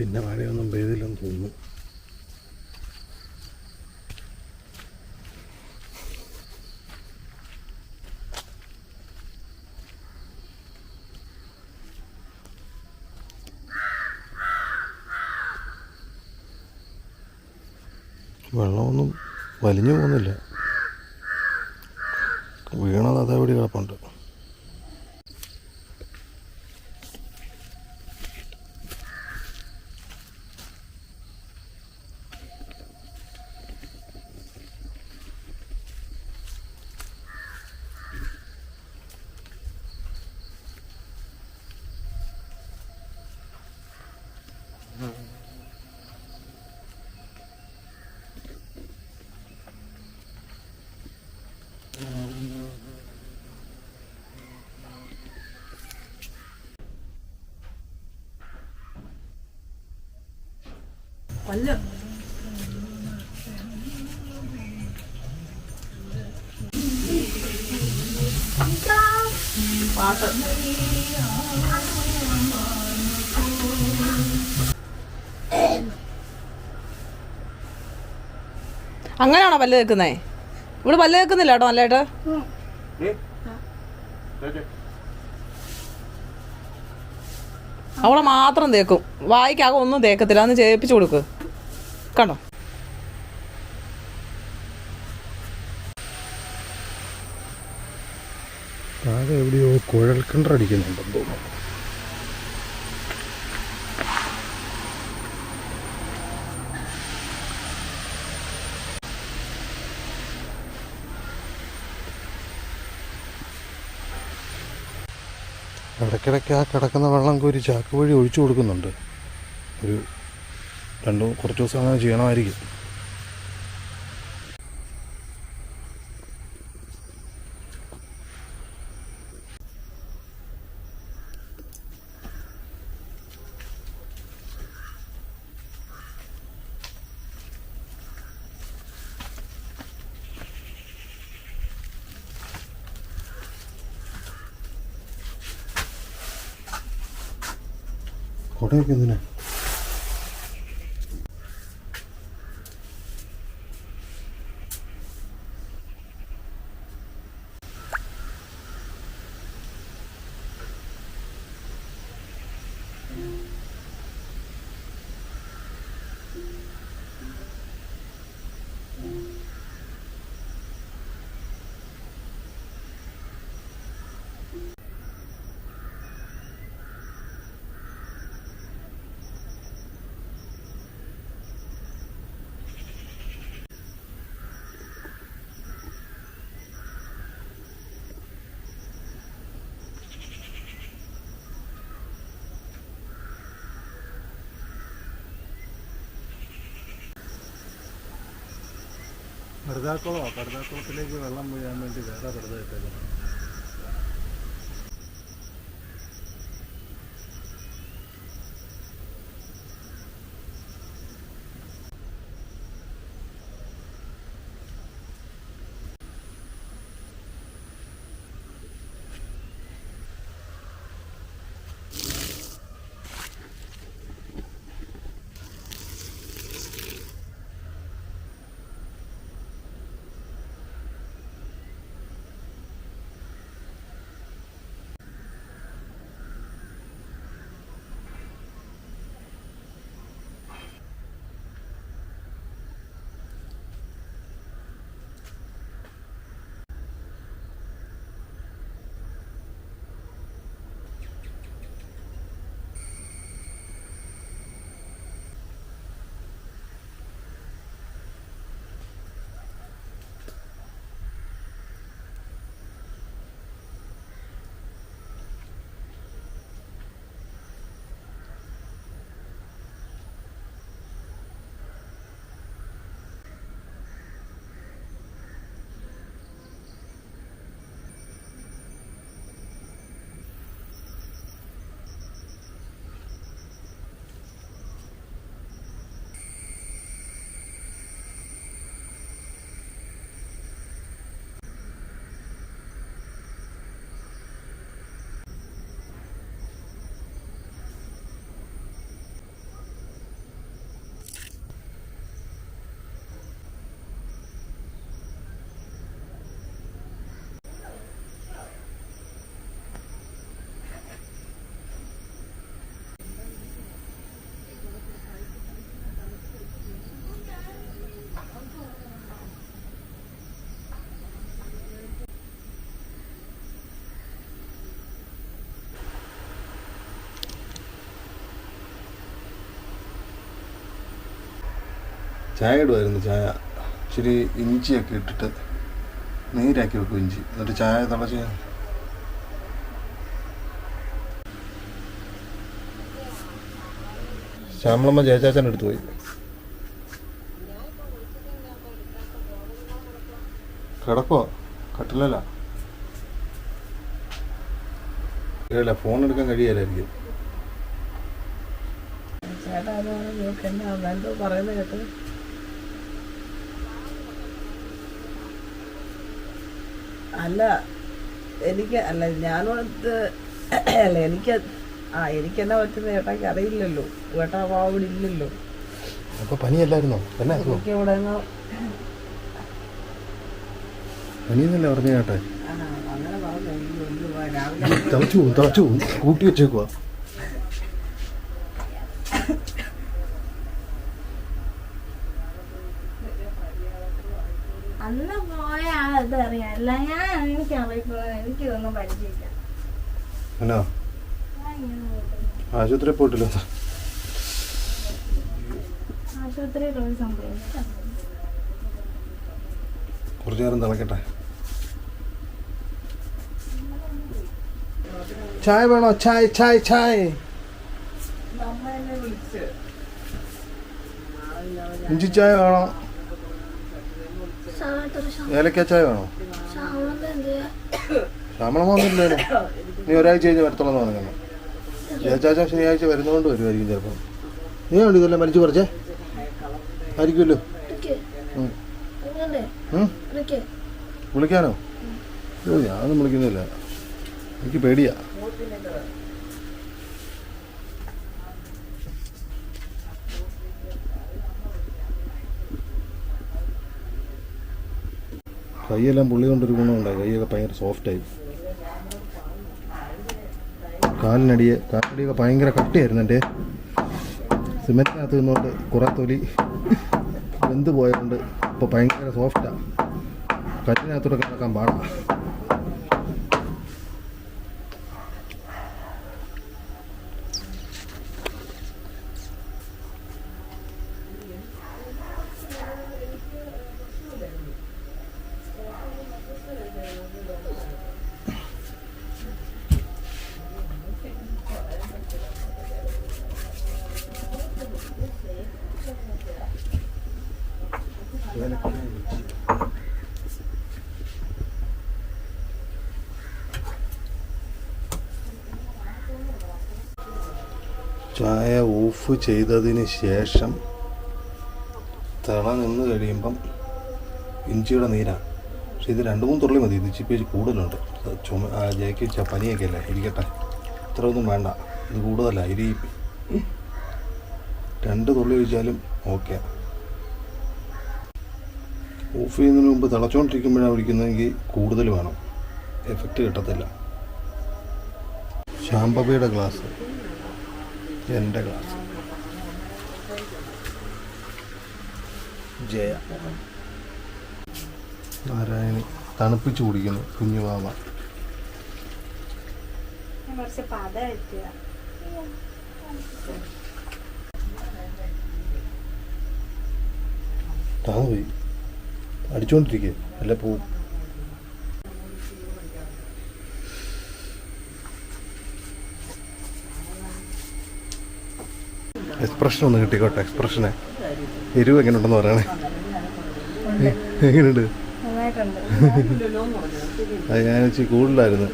പിന്നെ മഴയൊന്നും പെയ്തില്ലെന്ന് തോന്നുന്നു. വെള്ളമൊന്നും വലിഞ്ഞു പോകുന്നില്ല. വീണത് അതേപടി കിടപ്പുണ്ട്. പല്ല് പാട്ട്. അങ്ങനെയാണോ പല്ല് കേൾക്കുന്നേ ഇവിടെ പല്ല് കേൾക്കുന്നില്ല കേട്ടോ നല്ലതായിട്ട് അവളെ മാത്രം തേക്കും. വായിക്കാകെ ഒന്നും തേക്കത്തില്ല. അന്ന് ചേപ്പിച്ചു കൊടുക്ക്. കണ്ടോ? താഴെ എവിടെയോ കുഴൽക്കിണർ അടിക്കുന്നുണ്ടെന്ന് തോന്നുന്നു. ഇടയ്ക്കിടയ്ക്ക് ആ കിടക്കുന്ന വെള്ളം കോരി ചാക്ക് വഴി ഒഴിച്ചു കൊടുക്കുന്നുണ്ട്. ഒരു രണ്ടു കുറച്ച് ദിവസം അങ്ങനെ ചെയ്യണമായിരിക്കും. കുടയൊക്കെ എന്തിനാ? പടുതാക്കുളമോ പടുതാക്കുളത്തിലേക്ക് വെള്ളം വീഴാൻ വേണ്ടി വേറെ പടുത ഇട്ടേക്കുന്നു ചായ ഇടുമായിരുന്നു ചായ ഇച്ചിരി ഇഞ്ചിയൊക്കെ ഇട്ടിട്ട് നീരാക്കി വെക്കും ഇഞ്ചി. എന്നിട്ട് ചായ തിളച്ച് ശ്യാമളമ്മ ജയചാച്ചൻ എടുത്തു പോയി. കിടക്കോ? കട്ടിലല്ല. ഇല്ല ഫോൺ എടുക്കാൻ കഴിയാലായിരിക്കും. ചേട്ടാ എന്തോ പറയുന്നത് കേട്ട്. അല്ല എനിക്ക് അല്ല ഞാനും അത് അല്ല എനിക്ക് ആ എനിക്ക് എന്നാ പറ്റുന്ന ഏട്ടാക്ക് അറിയില്ലല്ലോ. ഏട്ടാ പാവം ഇല്ലല്ലോ. അപ്പൊ പനിയല്ലായിരുന്നോ? എന്നാ എനിക്ക് ഇവിടെ അങ്ങ് പനിയെന്നല്ലേ പറഞ്ഞു കേട്ടെ അങ്ങനെ പറഞ്ഞു രാവിലെ തിളച്ചു പോകും കൂട്ടി വെച്ചേക്കുവാ അന്ന് അറിയാം അല്ല ഞാൻ എനിക്ക് അറിയിപ്പോൾ എനിക്ക് ഇതൊന്നും പരിചയമില്ല. എന്നാ. ആശുപത്രി പോയിട്ടില്ല. ആശുപത്രിയിൽ ഒരു സംഭവം കുറച്ചു നേരം തിളക്കട്ടെ. ചായ വേണോ? ചായ ചായ ചായ. ഇഞ്ചി ചായ വേണോ? ഏലക്ക ചായ വേണോ? ശ്യാമളം വന്നില്ലല്ലോ നീ ഒരാഴ്ച കഴിഞ്ഞ് വരത്തുള്ളൂ പറഞ്ഞു ജയചാച്ച ശനിയാഴ്ച വരുന്നതുകൊണ്ട് വരുമായിരിക്കും ചിലപ്പോൾ നീ ഉണ്ട് ഇതെല്ലാം മരിച്ചു പറിച്ചേ. ആയിരിക്കുമല്ലോ. വിളിക്കാനോ? ഞാനൊന്നും വിളിക്കുന്നില്ല. എനിക്ക് പേടിയാ. കൈയെല്ലാം പുള്ളി കൊണ്ടൊരു ഗുണമുണ്ടായി. കൈയൊക്കെ ഭയങ്കര സോഫ്റ്റായി കാലിനടിയെ കാലിനടിയൊക്കെ ഭയങ്കര കട്ടിയായിരുന്നു എന്റെ. സിമെന്റിനകത്ത് നിന്നുകൊണ്ട് കുറേ തൊലി വെന്ത് പോയതുകൊണ്ട് ഇപ്പോൾ ഭയങ്കര സോഫ്റ്റാണ് കല്ലിനകത്തൂടെ കിടക്കാൻ പാടാ. ചായ ഓഫ് ചെയ്തതിന് ശേഷം തിള നിന്ന് കഴിയുമ്പം ഇഞ്ചിയുടെ നീരാണ്. പക്ഷേ ഇത് രണ്ട് മൂന്ന് തുള്ളി മതി. ഇത് ഇച്ചിരി പേജ് കൂടുതലുണ്ട്. ചുമ ജയക്ക് വെച്ചാൽ പനിയൊക്കെ അല്ലേ? ഇരിക്കട്ടെ. ഇത്ര ഒന്നും വേണ്ട. ഇത് കൂടുതലല്ല ഇരി. രണ്ട് തുള്ളി ഒഴിച്ചാലും ഓക്കെ. ഓഫ് ചെയ്യുന്നതിന് മുമ്പ് തിളച്ചുകൊണ്ടിരിക്കുമ്പോഴാണ് ഒഴിക്കുന്നതെങ്കിൽ കൂടുതൽ വേണം. എഫക്റ്റ് കിട്ടത്തില്ല. ശാംബബയുടെ ഗ്ലാസ്. എന്റെ ക്ലാസ് ജയ. നാരായണി തണുപ്പിച്ച് കുടിക്കുന്നു കുഞ്ഞുമാമ മാമ. കുറച്ച് പത എത്തിയ താന്ന് പോയി. അടിച്ചുകൊണ്ടിരിക്കുക അല്ല പോവും എക്സ്പ്രഷൻ ഒന്ന് കിട്ടിക്കോട്ടെ എക്സ്പ്രഷനെ എരിവ് എങ്ങനെയുണ്ടെന്ന് പറയണേ. എ- എങ്ങനെയുണ്ട് നന്നായിട്ടുണ്ട്. അത് ഞാൻ വെച്ച് കൂടുതലായിരുന്നു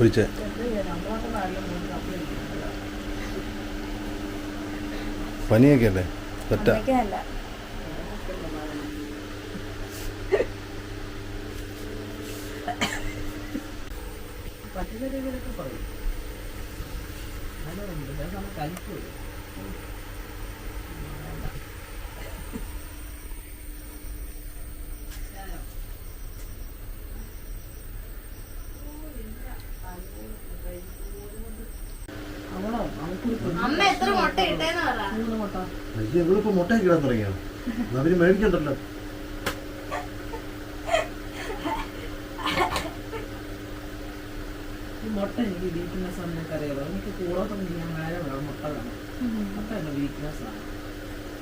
ഒഴിച്ചേ പനിയൊക്കെ അല്ലേ? പറ്റ പറ്റുന്ന രീതിയിലൊക്കെ പറയും. നല്ലതുണ്ട് ഞാൻ നമ്മൾ എത്ര മുട്ട ഇടാൻ തുടങ്ങിയോ? അവർ മേടിക്കണ്ടല്ലോ. മുട്ട എനിക്ക് വീക്ക്നെസ് അറിയാലോ എനിക്ക് കൂടോത്തൊന്നും ഞാൻ വേണം മുട്ട വേണം മുട്ട എന്റെ വീക്ക്നെസ് ആണ്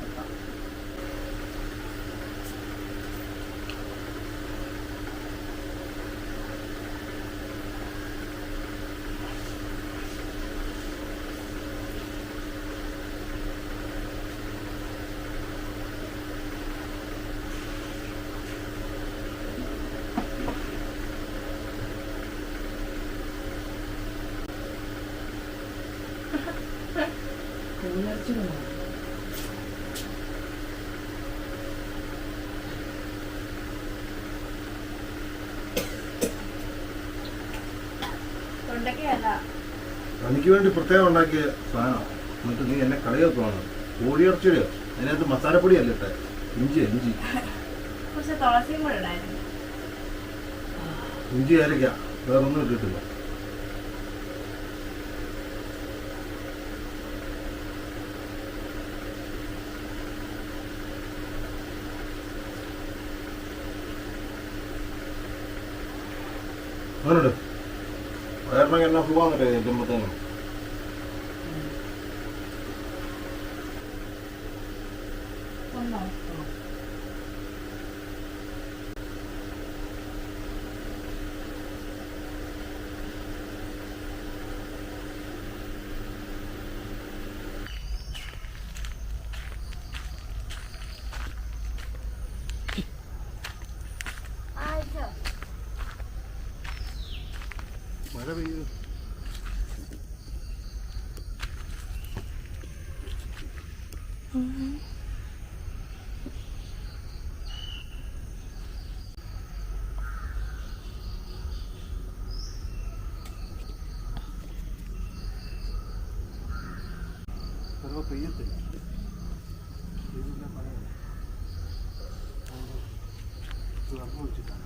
മുട്ട. ഇച്ചിരി തൊണ്ടക്കയല്ല എനിക്ക് വേണ്ടി പ്രത്യേകം ഉണ്ടാക്കിയ സാധനം. എന്നിട്ട് നീ എന്നെ കളിയാക്കുവാണ്. കോഴിയിറച്ചിയുടെയോ അതിനകത്ത് മസാലപ്പൊടി അല്ലേ ഇട്ടെ? ഇഞ്ചി ഇഞ്ചി. ഇഞ്ചി അരയ്ക്ക. വേറൊന്നും ഇട്ടിട്ടില്ല. അങ്ങനെയുണ്ട്. വേറെ എന്നാ സുഖമാണെന്നല്ലേ ചെല്ലുമ്പോഴത്തേനും Thank you.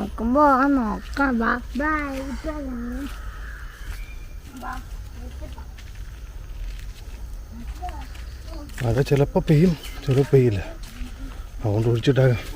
നോക്കുമ്പോ നോക്കാം. ബാ മഴ ചിലപ്പോൾ പെയ്യും. ചിലപ്പോൾ പെയ്യില്ല. അതുകൊണ്ട് ഒഴിച്ചിട്ടാകാം